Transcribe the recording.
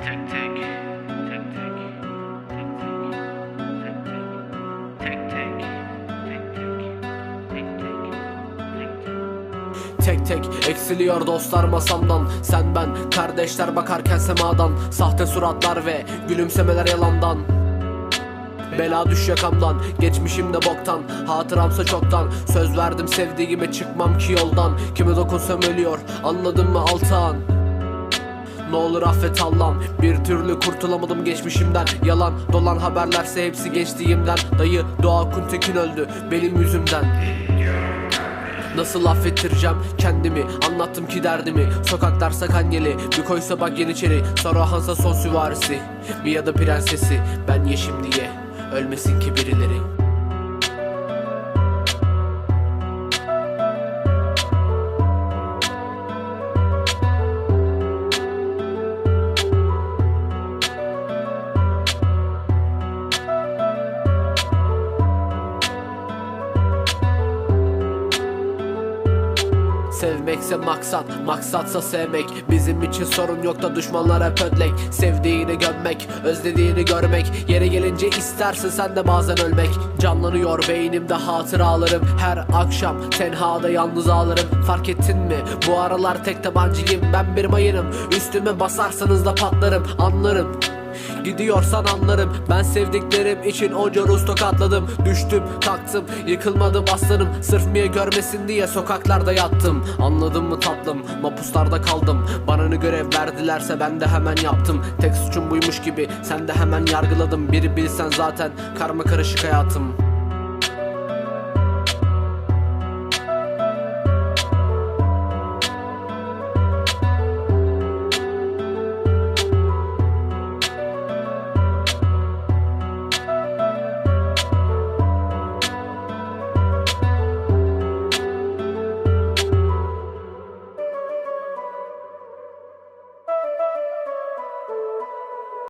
Tek tek, eksiliyor dostlar masamdan. Sen ben kardeşler bakarken semadan. Sahte suratlar ve gülümsemeler yalandan. Bela düş yakamdan Geçmişimde boktan. Hatıramsa çoktan. Söz verdim sevdiğime çıkmam ki yoldan. Kime dokunsam ölüyor Anladın mı Altan? Ne olur affet Allah'ım. Bir türlü kurtulamadım geçmişimden. Yalan dolan haberlerse hepsi geçtiğimden. Dayı Doğa Kuntekin öldü benim yüzümden. Nasıl affettireceğim kendimi? Anlattım ki derdimi. Sokaklar sakanyeli Bir koysa bak yeniçeri Saruhansa son süvarisi. Ya da prensesi. Ben yeşim diye. Ölmesin ki birileri Sevmekse maksat, maksatsa sevmek. Bizim için sorun yok da düşmanlar hep ödlek Sevdiğini gömmek, özlediğini görmek. Yere gelince istersin sen de bazen ölmek. Canlanıyor beynimde hatıralarım. Her akşam tenhada yalnız ağlarım. Fark ettin mi? Bu aralar tek tabancayım. Ben bir mayınım. Üstüme basarsanız da patlarım. Anlarım Gidiyorsan anlarım. Ben sevdiklerim için onca Rus tokatladım. Düştüm kalktım yıkılmadım aslanım. Sırf niye görmesin diye sokaklarda yattım. Anladın mı tatlım? Mapuslarda kaldım. Bana ne görev verdilerse ben de hemen yaptım. Tek suçum buymuş gibi sen de hemen yargıladım Biri bilsen zaten karma karışık hayatım